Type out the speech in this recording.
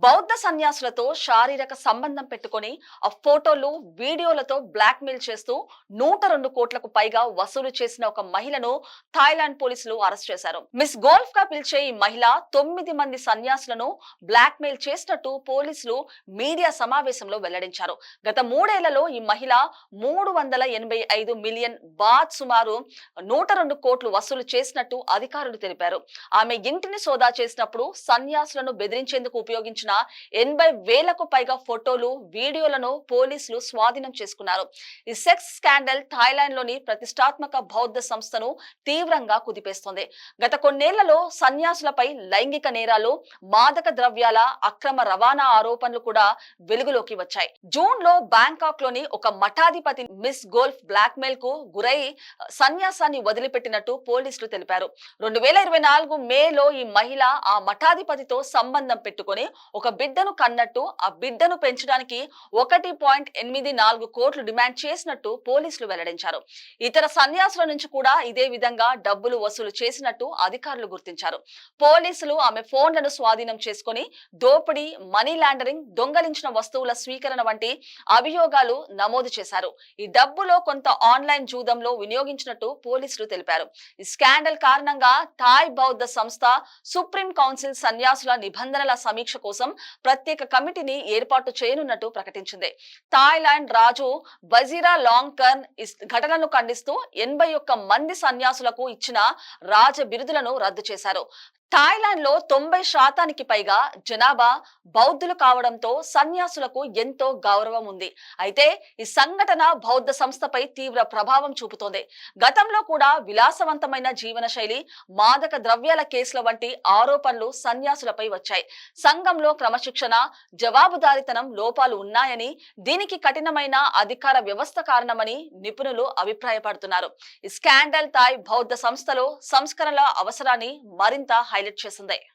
బౌద్ధ సన్యాసులతో శారీరక సంబంధం పెట్టుకొని ఆ ఫోటోలు వీడియోలతో బ్లాక్ మెయిల్ చేస్తూ నూట రెండు కోట్లకు పైగా వసూలు చేసిన ఒక మహిళను థాయిలాండ్ పోలీసులు అరెస్ట్ చేశారు. మిస్ గోల్ఫ్గా పిలిచే ఈ మహిళ తొమ్మిది మంది సన్యాసులను బ్లాక్ మెయిల్ చేసినట్టు పోలీసులు మీడియా సమావేశంలో వెల్లడించారు. గత మూడేళ్ళలో ఈ మహిళ మూడు వందల ఎనభై ఐదు మిలియన్ బాత్ సుమారు నూట రెండు కోట్లు వసూలు చేసినట్టు అధికారులు తెలిపారు. ఆమె ఇంటిని సోదా చేసినప్పుడు సన్యాసులను బెదిరించేందుకు సంబంధించిన ఎనభై వేలకు పైగా ఫోటోలు వీడియోలను పోలీసులు స్వాధీనం చేసుకున్నారు. ఈ సెక్స్ స్కాండల్ థాయిలాండ్లోని ప్రతిష్టాత్మక బౌద్ధ సంస్థను తీవ్రంగా కుదిపేస్తోంది. గత కొన్నేళ్ళలో సన్యాసులపై లైంగిక నేరాలు మాదక ద్రవ్యాల అక్రమ రవాణా ఆరోపణలు కూడా వెలుగులోకి వచ్చాయి. జూన్లో బ్యాంకాక్లోని ఒక మఠాధిపతి మిస్ గోల్ఫ్ బ్లాక్ మెయిల్కు గురై సన్యాసాన్ని వదిలిపెట్టినట్టు పోలీసులు తెలిపారు. రెండు వేల ఇరవై నాలుగు మేలో ఈ మహిళ ఆ మఠాధిపతితో సంబంధం పెట్టుకుని ఒక బిడ్డను కన్నట్టు ఆ బిడ్డను పెంచడానికి ఒకటి పాయింట్ ఎనిమిది నాలుగు కోట్లు డిమాండ్ చేసినట్టు పోలీసులు వెల్లడించారు. ఇతర సన్యాసుల నుంచి కూడా ఇదే విధంగా డబ్బులు వసూలు చేసినట్టు అధికారులు గుర్తించారు. పోలీసులు ఆమె ఫోన్లను స్వాధీనం చేసుకొని దోపిడీ మనీ లాండరింగ్ దొంగలించిన వస్తువుల స్వీకరణ వంటి అభియోగాలు నమోదు చేశారు. ఈ డబ్బులో కొంత ఆన్లైన్ జూదంలో వినియోగించినట్టు పోలీసులు తెలిపారు. ఈ స్కాండల్ కారణంగా థాయ్ బౌద్ధ సంస్థ సుప్రీం కౌన్సిల్ సన్యాసుల నిబంధనల సమీక్ష కోసం ప్రత్యేక కమిటీని ఏర్పాటు చేయనున్నట్టు ప్రకటించింది. థాయిలాండ్ రాజు బజీరా లాంగ్ కర్న్ ఘటనను ఖండిస్తూ ఎనభై ఒక్క మంది సన్యాసులకు ఇచ్చిన రాజ బిరుదులను రద్దు చేశారు. థాయిలాండ్లో తొంభై శాతానికి పైగా జనాభా బౌద్ధులు కావడంతో సన్యాసులకు ఎంతో గౌరవం ఉంది. అయితే ఈ సంఘటన బౌద్ధ సంస్థపై తీవ్ర ప్రభావం చూపుతోంది. గతంలో కూడా విలాసవంతమైన జీవన శైలి మాదక ద్రవ్యాల కేసుల వంటి ఆరోపణలు సన్యాసులపై వచ్చాయి. సంఘంలో క్రమశిక్షణ జవాబుదారితనం లోపాలు ఉన్నాయని దీనికి కఠినమైన అధికార వ్యవస్థ కారణమని నిపుణులు అభిప్రాయపడుతున్నారు. ఈ స్కాండల్ థాయ్ బౌద్ధ సంస్థలో సంస్కరణల అవసరాన్ని మరింత హైలైట్ చేసింది